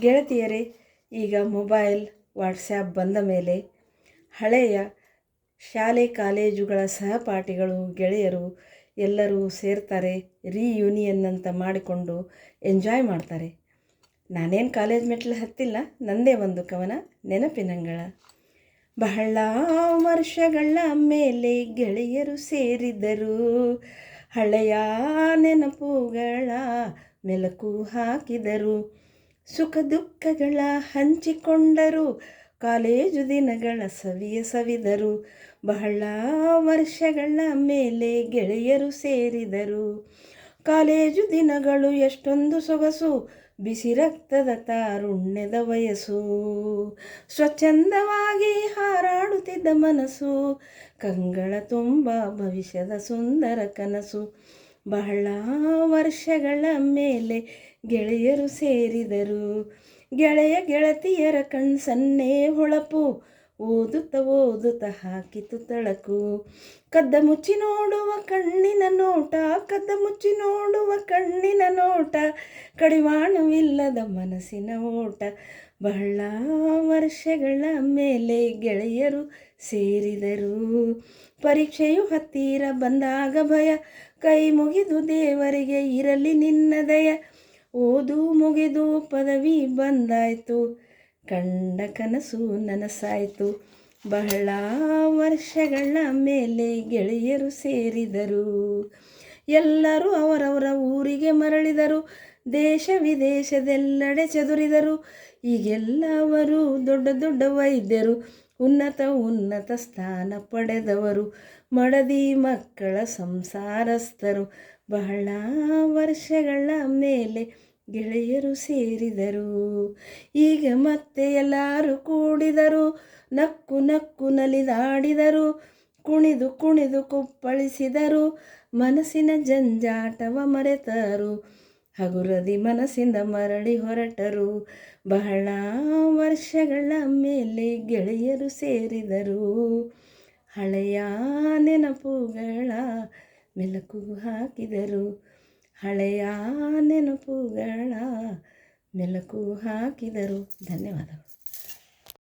ಗೆಳತಿಯರೇ, ಈಗ mobile WhatsApp ಬಂದ ಮೇಲೆ ಹಳೆಯ ಶಾಲೆ ಕಾಲೇಜುಗಳ ಸಹಪಾಠಿಗಳು, ಗೆಳೆಯರು ಎಲ್ಲರೂ ಸೇರ್ತಾರೆ ರೀಯೂನಿಯನ್ ಅಂತ ಮಾಡಿಕೊಂಡು ಎಂಜಾಯ್ ಮಾಡ್ತಾರೆ. ನಾನೇನು ಕಾಲೇಜ್ ಮೆಟ್ಲು ಹತ್ತಿಲ್ಲ, ನಂದೇ ಒಂದು ಕವನ, ನೆನಪಿನಂಗಳ. ಬಹಳ ವರ್ಷಗಳ ಮೇಲೆ ಗೆಳೆಯರು ಸೇರಿದರು, ಹಳೆಯ ನೆನಪುಗಳ ಮೆಲುಕು ಹಾಕಿದರು. ಸುಖ ದುಃಖಗಳ ಹಂಚಿಕೊಂಡರು. ಕಾಲೇಜು ದಿನಗಳ ಸವಿಯ ಸವಿದರು. ಬಹಳ ವರ್ಷಗಳ ಮೇಲೆ ಗೆಳೆಯರು ಸೇರಿದರು. ಕಾಲೇಜು ದಿನಗಳು ಎಷ್ಟೊಂದು ಸೊಗಸು. ಬಿಸಿ ರಕ್ತದ ತಾರುಣ್ಯದ ವಯಸ್ಸು. ಸ್ವಚ್ಛಂದವಾಗಿ ಹಾರಾಡುತ್ತಿದ್ದ ಮನಸ್ಸು. ಕಂಗಳ ತುಂಬ ಭವಿಷ್ಯದ ಸುಂದರ ಕನಸು. ಬಹಳ ವರ್ಷಗಳ ಮೇಲೆ ಗೆಳೆಯರು ಸೇರಿದರು. ಗೆಳೆಯ ಗೆಳತಿಯರ ಕಣ್ಸನ್ನೇ ಹೊಳಪು ಓದುತ್ತ ಓದುತ್ತ ಹಾಕಿತು ತಳಕು. ಕದ್ದ ಮುಚ್ಚಿ ನೋಡುವ ಕಣ್ಣಿನ ನೋಟ, ಕದ್ದ ಮುಚ್ಚಿ ನೋಡುವ ಕಣ್ಣಿನ ನೋಟ, ಕಡಿವಾಣವಿಲ್ಲದ ಮನಸ್ಸಿನ ಓಟ. ಬಹಳ ವರ್ಷಗಳ ಮೇಲೆ ಗೆಳೆಯರು ಸೇರಿದರು. ಪರೀಕ್ಷೆಯು ಹತ್ತಿರ ಬಂದಾಗ ಭಯ. ಕೈ ಮುಗಿದು ದೇವರಿಗೆ ಇರಲಿ ನಿನ್ನ ದಯ. ಓದು ಮುಗಿದು ಪದವಿ ಬಂದಾಯ್ತು. ಕಂಡ ಕನಸು ನನಸಾಯಿತು. ಬಹಳ ವರ್ಷಗಳ ಮೇಲೆ ಗೆಳೆಯರು ಸೇರಿದರು. ಎಲ್ಲರೂ ಅವರವರ ಊರಿಗೆ ಮರಳಿದರು. ದೇಶ ವಿದೇಶದೆಲ್ಲೆಡೆ ಚದುರಿದರು. ಈಗೆಲ್ಲವರು ದೊಡ್ಡ ದೊಡ್ಡ ವೈದ್ಯರು. ಉನ್ನತ ಉನ್ನತ ಸ್ಥಾನ ಪಡೆದವರು. ಮಡದಿ ಮಕ್ಕಳ ಸಂಸಾರಸ್ಥರು. ಬಹಳ ವರ್ಷಗಳ ಮೇಲೆ ಗೆಳೆಯರು ಸೇರಿದರು. ಈಗ ಮತ್ತೆ ಎಲ್ಲರೂ ಕೂಡಿದರು. ನಕ್ಕು ನಕ್ಕು ನಲಿದಾಡಿದರು. ಕುಣಿದು ಕುಣಿದು ಕುಪ್ಪಳಿಸಿದರು. ಮನಸ್ಸಿನ ಜಂಜಾಟವ ಮರೆತರು. ಹಗುರದಿ ಮನಸ್ಸಿಂದ ಮರಳಿ ಹೊರಟರು. ಬಹಳ ವರ್ಷಗಳ ಮೇಲೆ ಗೆಳೆಯರು ಸೇರಿದರು. ಹಳೆಯ ನೆನಪುಗಳ ಮೆಲುಕು ಹಾಕಿದರು. ಹಳೆಯ ನೆನಪುಗಳ ಮೆಲುಕು ಹಾಕಿದರು. ಧನ್ಯವಾದಗಳು.